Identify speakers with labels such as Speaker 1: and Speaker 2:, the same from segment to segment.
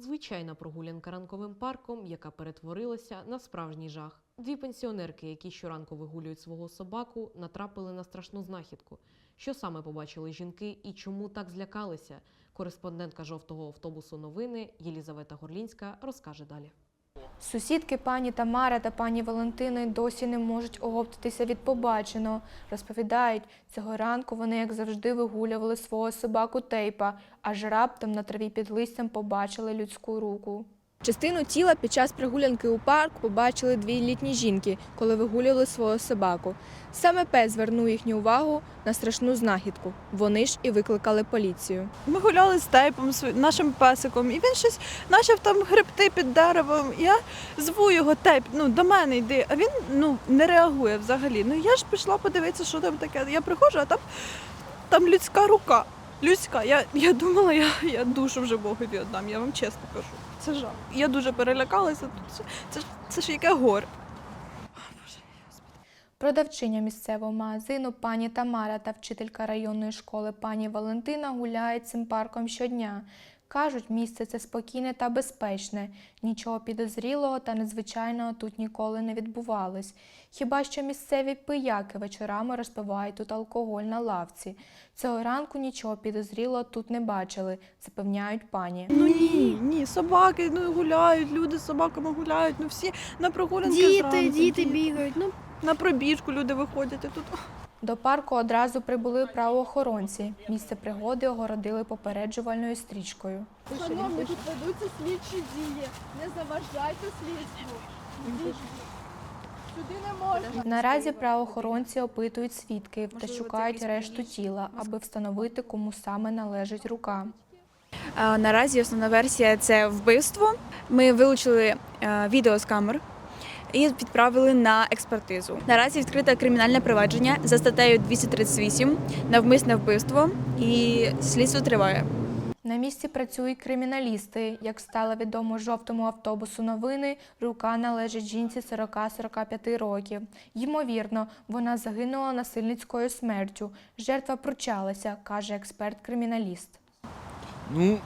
Speaker 1: Звичайна прогулянка ранковим парком, яка перетворилася на справжній жах. Дві пенсіонерки, які щоранку вигулюють свого собаку, натрапили на страшну знахідку. Що саме побачили жінки і чому так злякалися? Кореспондентка жовтого автобусу новини Єлізавета Горлінська розкаже далі.
Speaker 2: Сусідки пані Тамара та пані Валентини досі не можуть оговтатися від побаченого. Розповідають, цього ранку вони, як завжди, вигулювали свого собаку Тейпа, аж раптом на траві під листям побачили людську руку. Частину тіла під час прогулянки у парк побачили дві літні жінки, коли вигулювали свого собаку. Саме пес звернув їхню увагу на страшну знахідку. Вони ж і викликали поліцію.
Speaker 3: Ми гуляли з тейпом, нашим песиком, і він щось почав там гребти під деревом. Я зву його тейп, ну до мене йди, а він ну не реагує взагалі. Ну я ж пішла подивитися, що там таке. Я приходжу, а там, там людська рука. Людська. Я, я думала, я, я душу вже Богові віддам, я вам чесно кажу. Це жах. Я дуже перелякалася. Це, це, це ж яке горе.
Speaker 2: Продавчиня місцевого магазину пані Тамара та вчителька районної школи пані Валентина гуляють цим парком щодня. Кажуть, місце це спокійне та безпечне. Нічого підозрілого та незвичайного тут ніколи не відбувалось. Хіба що місцеві пияки вечорами розпивають тут алкоголь на лавці. Цього ранку нічого підозрілого тут не бачили, запевняють пані.
Speaker 3: Ну ні, ні, собаки ну, гуляють, люди з собаками гуляють, ну всі на прогулянки
Speaker 4: Діти,
Speaker 3: зранку,
Speaker 4: діти бігають. Ну,
Speaker 3: На пробіжку люди виходять, а тут
Speaker 2: До парку одразу прибули правоохоронці. Місце пригоди огородили попереджувальною стрічкою.
Speaker 4: шановні, тут ведуться слідчі дії. Не заважайте слідству. Сюди не можна.
Speaker 2: Наразі правоохоронці опитують свідків та шукають решту тіла, аби встановити, кому саме належить рука.
Speaker 5: Наразі основна версія це вбивство. Ми вилучили е, відео з камер і відправили на експертизу. Наразі відкрите кримінальне провадження за статтею 238 навмисне вбивство і слідство триває.
Speaker 2: На місці працюють криміналісти. Як стало відомо жовтому автобусу новини, рука належить жінці 40-45 років. Ймовірно, вона загинула насильницькою смертю. Жертва пручалася, каже експерт-криміналіст.
Speaker 6: Ну,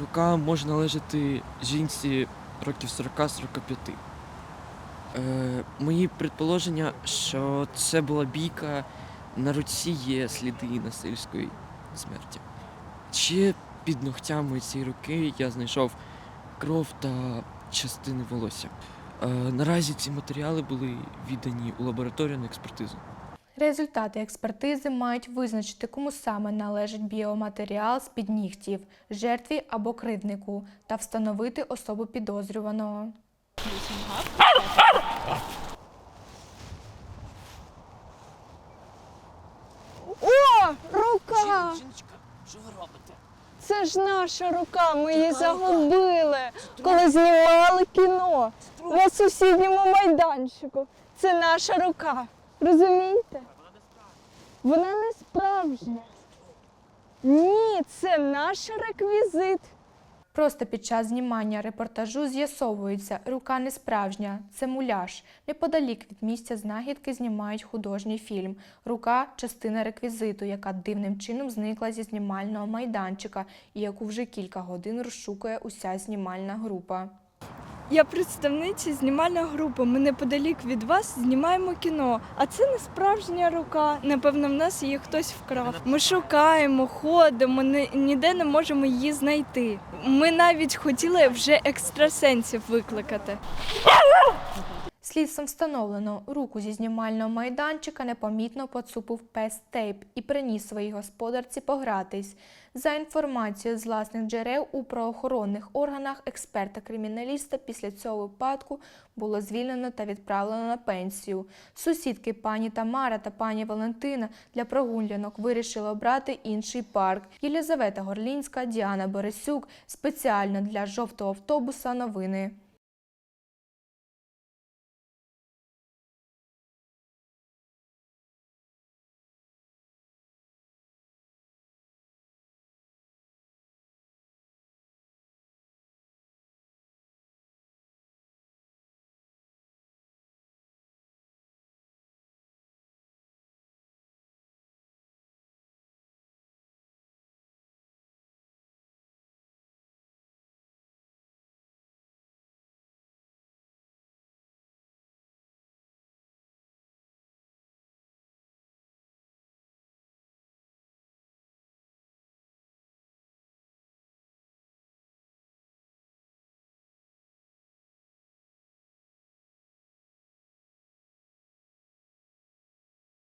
Speaker 6: рука може належати жінці років 40-45. Е, мої предположення, що це була бійка, на руці є сліди насильської смерті. Ще під ногтями цієї руки я знайшов кров та частини волосся. Е, наразі ці матеріали були віддані у лабораторію на експертизу.
Speaker 2: Результати експертизи мають визначити, кому саме належить біоматеріал з під нігтів, жертві або кривднику, та встановити особу підозрюваного.
Speaker 4: О, рука!
Speaker 6: Жіночка, що ви робите?
Speaker 4: Це ж наша рука. Ми її загубили, коли знімали кіно на сусідньому майданчику. Це наша рука. Розумієте? Вона не справжня. Ні, це наш реквізит.
Speaker 2: Просто під час знімання репортажу з'ясовується, рука не справжня, це муляж. Неподалік від місця знахідки знімають художній фільм. Рука частина реквізиту, яка дивним чином зникла зі знімального майданчика і яку вже кілька годин розшукує уся знімальна група.
Speaker 7: Я представниця знімальна групи. Ми неподалік від вас знімаємо кіно. А це не справжня рука. Напевно, в нас її хтось вкрав. Ми шукаємо, ходимо, ні- ніде не можемо її знайти. Ми навіть хотіли вже екстрасенсів викликати.
Speaker 2: Слідством встановлено, руку зі знімального майданчика непомітно поцупив пес Тейп і приніс своїй господарці погратись. За інформацією з власних джерел у правоохоронних органах експерта-криміналіста після цього випадку було звільнено та відправлено на пенсію. Сусідки пані Тамара та пані Валентина для прогулянок вирішили обрати інший парк. Єлізавета Горлінська, Діана Борисюк спеціально для жовтого автобуса новини.